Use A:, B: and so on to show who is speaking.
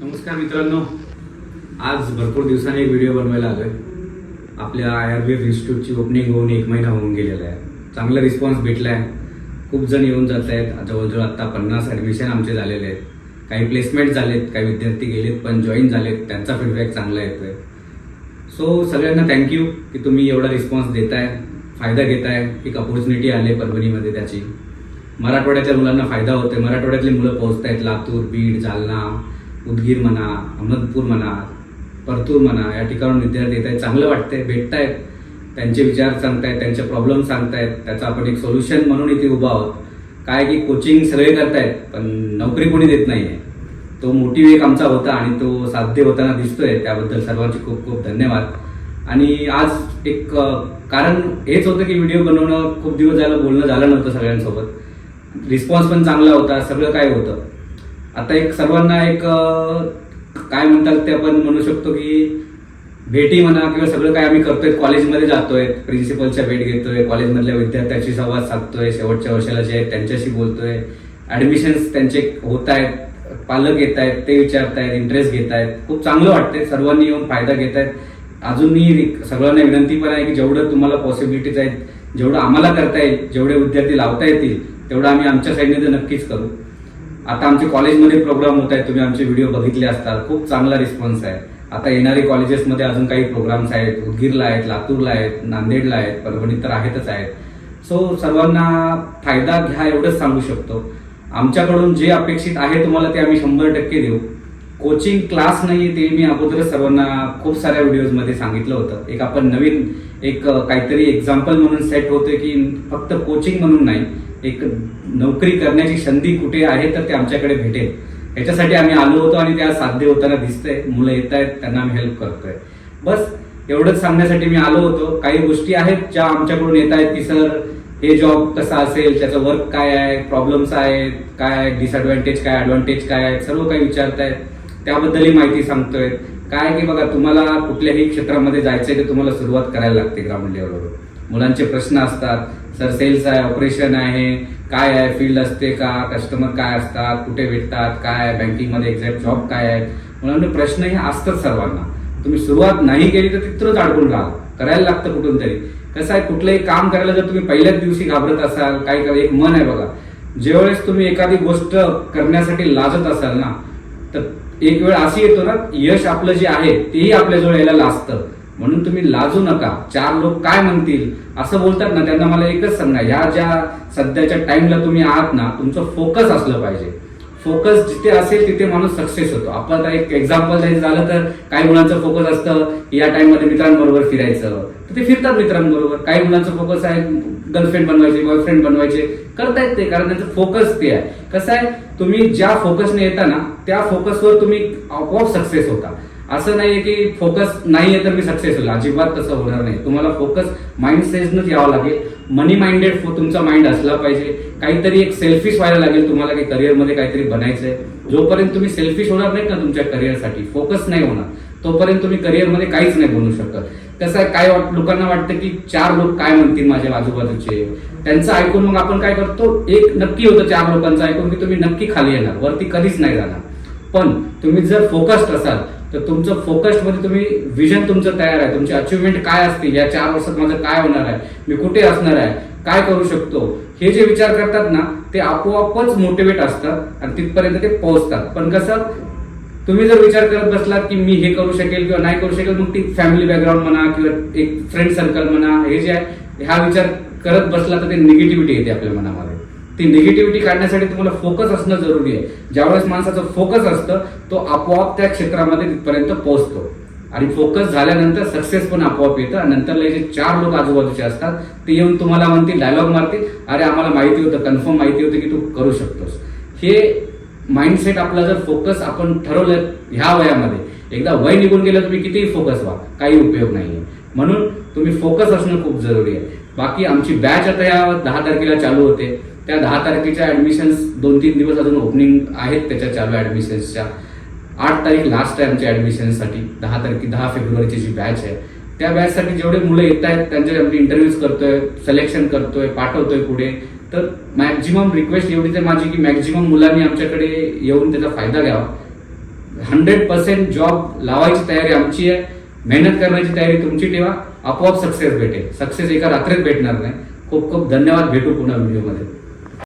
A: नमस्कार मित्रांनो. आज भरपूर दिवसांनी एक व्हिडिओ बनवायला आलोय. आपल्या आय आर बी एफ इन्स्टिट्यूटची ओपनिंग होऊन एक महिना होऊन गेलेला आहे. चांगला रिस्पॉन्स भेटला आहे खूप जण येऊन जात आहेत. जवळजवळ आत्ता पन्नास ॲडमिशन आमचे झालेले आहेत. काही प्लेसमेंट झालेत काही विद्यार्थी गेलेत पण जॉईन झालेत. त्यांचा फीडबॅक चांगला येतोय. सो सगळ्यांना थँक्यू की तुम्ही एवढा रिस्पॉन्स देताय फायदा घेताय. एक अपॉर्च्युनिटी आले परभणीमध्ये त्याची. मराठवाड्यातल्या मुलांना फायदा होतोय. मराठवाड्यातली मुलं पोहोचतायत. लातूर बीड जालना उदगीर म्हणा अहमदपूर म्हणा परतूर म्हणा या ठिकाणून विद्यार्थी येत आहेत चांगलं वाटतंय भेटतायत. त्यांचे विचार सांगतायत त्यांचे प्रॉब्लेम सांगतायत. त्याचं आपण एक सोल्युशन म्हणून इथे उभा आहोत. काय की कोचिंग सगळे करतायत पण नोकरी कोणी देत नाही आहे तो मोटिव्ह एक आमचा होता आणि तो साध्य होताना दिसतोय. त्याबद्दल सर्वांचे खूप खूप धन्यवाद. आणि आज एक कारण हेच होतं की व्हिडिओ बनवणं खूप दिवस झालं बोलणं झालं नव्हतं सगळ्यांसोबत. रिस्पॉन्स पण चांगला होता सगळं काय होतं. आता एक सर्वांना एक काय म्हणतात ते आपण म्हणू शकतो की भेटी म्हणा किंवा सगळं काय आम्ही करतोय कॉलेजमध्ये जातोय प्रिन्सिपलच्या भेट घेतोय कॉलेजमधल्या विद्यार्थ्यांशी संवाद साधतोय शेवटच्या वर्षाला जे आहेत त्यांच्याशी बोलतोय ऍडमिशन्स त्यांचे होत आहेत पालक येत आहेत ते विचारतायत इंटरेस्ट घेत आहेत. खूप चांगलं वाटतंय सर्वांनी येऊन फायदा घेत आहेत. अजूनही सगळ्यांना विनंती पण आहे की जेवढं तुम्हाला पॉसिबिलिटीज आहेत जेवढं आम्हाला करता येईल जेवढे विद्यार्थी लावता येतील तेवढं आम्ही आमच्या साईडने तर नक्कीच करू. आता आमचे कॉलेजमध्ये प्रोग्राम होत आहेत. तुम्ही आमचे व्हिडिओ बघितले असतात. खूप चांगला रिस्पॉन्स आहे. आता येणारे कॉलेजेसमध्ये अजून काही प्रोग्राम्स आहेत. उदगीरला आहेत लातूरला आहेत नांदेडला आहेत परभणीत तर आहेतच आहेत. सो सर्वांना फायदा घ्या एवढंच सांगू शकतो. आमच्याकडून जे अपेक्षित आहे तुम्हाला ते आम्ही शंभर टक्के देऊ. कोचिंग क्लास नाही ते मी अगोदर सर्वांना खूप साऱ्या व्हिडिओजमध्ये सांगितलं होतं. एक आपण नवीन एक काहीतरी एक्झाम्पल म्हणून सेट होते की फक्त कोचिंग म्हणून नाही. एक नोकरी करण्याची संधी कुठे आहे तर ते आमच्याकडे भेटेल. याच्यासाठी आम्ही आलो होतो आणि त्या साध्य होताना दिसतंय. मुलं येत आहेत त्यांना आम्ही हेल्प करतोय. बस एवढंच सांगण्यासाठी मी आलो होतो. काही गोष्टी आहेत ज्या आमच्याकडून येत आहेत की सर हे जॉब कसा असेल त्याचं वर्क काय आहे? प्रॉब्लेम्स आहेत काय डिसएडव्हान्टेज काय? ॲडव्हान्टेज काय आहेत? सर्व काही विचारतायत त्याबद्दलही माहिती सांगतोय. काय की बघा तुम्हाला कुठल्याही क्षेत्रामध्ये जायचंय ते तुम्हाला सुरुवात करायला लागते ग्राउंड लेवलवर मुलांचे प्रश्न असतात सर सेल्स आहे ऑपरेशन आहे काय आहे फील्ड असते का कस्टमर काय असतात कुठे भेटतात काय आहे बँकिंगमध्ये एक्झॅक्ट जॉब काय आहे? म्हणून प्रश्न हे असतात सर्वांना. तुम्ही सुरुवात नाही केली तर तिथंच अडकून राहा. करायला लागतं कुठून तरी कसं आहे कुठलंही काम करायला जर तुम्ही पहिल्याच दिवशी घाबरत असाल काय काय एक मन आहे बघा. ज्यावेळेस तुम्ही एखादी गोष्ट करण्यासाठी लाजत असाल ना तर एक वेळ अशी येतो ना यश आपलं जे आहे तेही आपल्याजवळ यायला लाजतं. म्हणून तुम्ही लाजू नका. चार लोक काय म्हणतील? असं बोलतात ना त्यांना मला एकच सांगा. ह्या ज्या सध्याच्या टाइमला तुम्ही आहात ना तुमचं फोकस असलं पाहिजे. फोकस जिथे असेल तिथे माणूस सक्सेस होतो. आपण एक एक्झाम्पल द्यायचं झालं तर काही मुलांचं फोकस असतं या टाईममध्ये मित्रांबरोबर फिरायचं. तर ते फिरतात मित्रांबरोबर. काही मुलांचं फोकस आहे गर्लफ्रेंड बनवायचे बॉयफ्रेंड बनवायचे. करतायत ते कारण त्यांचं फोकस ते आहे. कसं आहे? तुम्ही ज्या फोकसने येता ना त्या फोकसवर तुम्ही आपोआप सक्सेस होता. असं नाहीये की फोकस नाहीये तर मी सक्सेस होईल. अजिबात तसं होणार नाही. तुम्हाला फोकस माइंड सेजनच यावं लागेल. मनी माइंडेड तुमचा माइंड असला पाहिजे. काहीतरी एक सेल्फिश व्हायला लागेल. तुम्हाला की करिअरमध्ये काहीतरी बनायचं आहे जोपर्यंत तुम्ही सेल्फिश होणार नाहीत ना तुमच्या करिअरसाठी फोकस नाही होणार. तोपर्यंत तुम्ही करिअरमध्ये काहीच नाही बनू शकत. कसं आहे काय वाट- लोकांना वाटतं की चार लोक काय म्हणतील माझ्या आजूबाजूचे त्यांचं ऐकून मग आपण काय करतो? एक नक्की होतं चार लोकांचं ऐकून की तुम्ही नक्की खाली येणार. वरती कधीच नाही जाणार. पण तुम्ही जर फोकस्ड असाल तर तुमचं फोकस्डमध्ये तुम्ही विजन तुमचं तयार आहे. तुमची अचिव्हमेंट काय असतील या चार वर्षात माझं काय होणार आहे? मी कुठे असणार आहे? काय करू शकतो? हे जे विचार करतात ना ते आपोआपच मोटिवेट असतात आणि तिथपर्यंत ते पोहोचतात. पण कसं तुम्ही जर विचार करत बसलात की मी हे करू शकेल किंवा नाही करू शकेल मग ती फॅमिली बॅकग्राऊंड म्हणा किंवा एक फ्रेंड सर्कल म्हणा हे जे आहे हा विचार करत बसला तर ते निगेटिव्हिटी येते आपल्या मनामध्ये. ती निगेटिव्हिटी काढण्यासाठी तुम्हाला फोकस असणं जरुरी आहे. ज्यावेळेस माणसाचं फोकस असतं तो आपोआप त्या क्षेत्रामध्ये तिथपर्यंत पोहोचतो. आणि फोकस झाल्यानंतर सक्सेस पण आपोआप येतं. आणि नंतरला जे चार लोक आजूबाजूचे असतात ते येऊन तुम्हाला म्हणतील डायलॉग मारतील. अरे आम्हाला माहिती होतं कन्फर्म माहिती होतं की तू करू शकतोस. हे माइंडसेट आपला जर फोकस आपण ठरवलं ह्या वयामध्ये एकदा वय निघून गेलं तुम्ही कितीही फोकस व्हा. काही उपयोग नाही म्हणून तुम्ही फोकस असणं खूप जरुरी आहे. बाकी आमची बॅच आता या दहा तारखेला चालू होते. त्या दहा तारखेच्या ऍडमिशन्स दोन तीन दिवस अजून ओपनिंग आहेत त्याच्या चालू ॲडमिशन्सच्या आठ तारीख लास्ट आहे आमच्या ऍडमिशनसाठी दहा तारखे दहा फेब्रुवारीची जी बॅच आहे. त्या बॅचसाठी जेवढे मुलं येत आहेत त्यांचे आम्ही इंटरव्ह्यूज करतोय सिलेक्शन करतोय पाठवतोय पुढे. तर मॅक्झिमम रिक्वेस्ट एवढीच आहे माझी की मॅक्झिमम मुलांनी आमच्याकडे येऊन त्याचा फायदा घ्यावा. हंड्रेड पर्सेंट जॉब लावायची तयारी आमची आहे. मेहनत करण्याची तयारी तुमची ठेवा. आपोआप सक्सेस भेटेल. सक्सेस एका रात्रीत भेटणार नाही. खूप खूप धन्यवाद. भेटू पुन्हा व्हिडिओमध्ये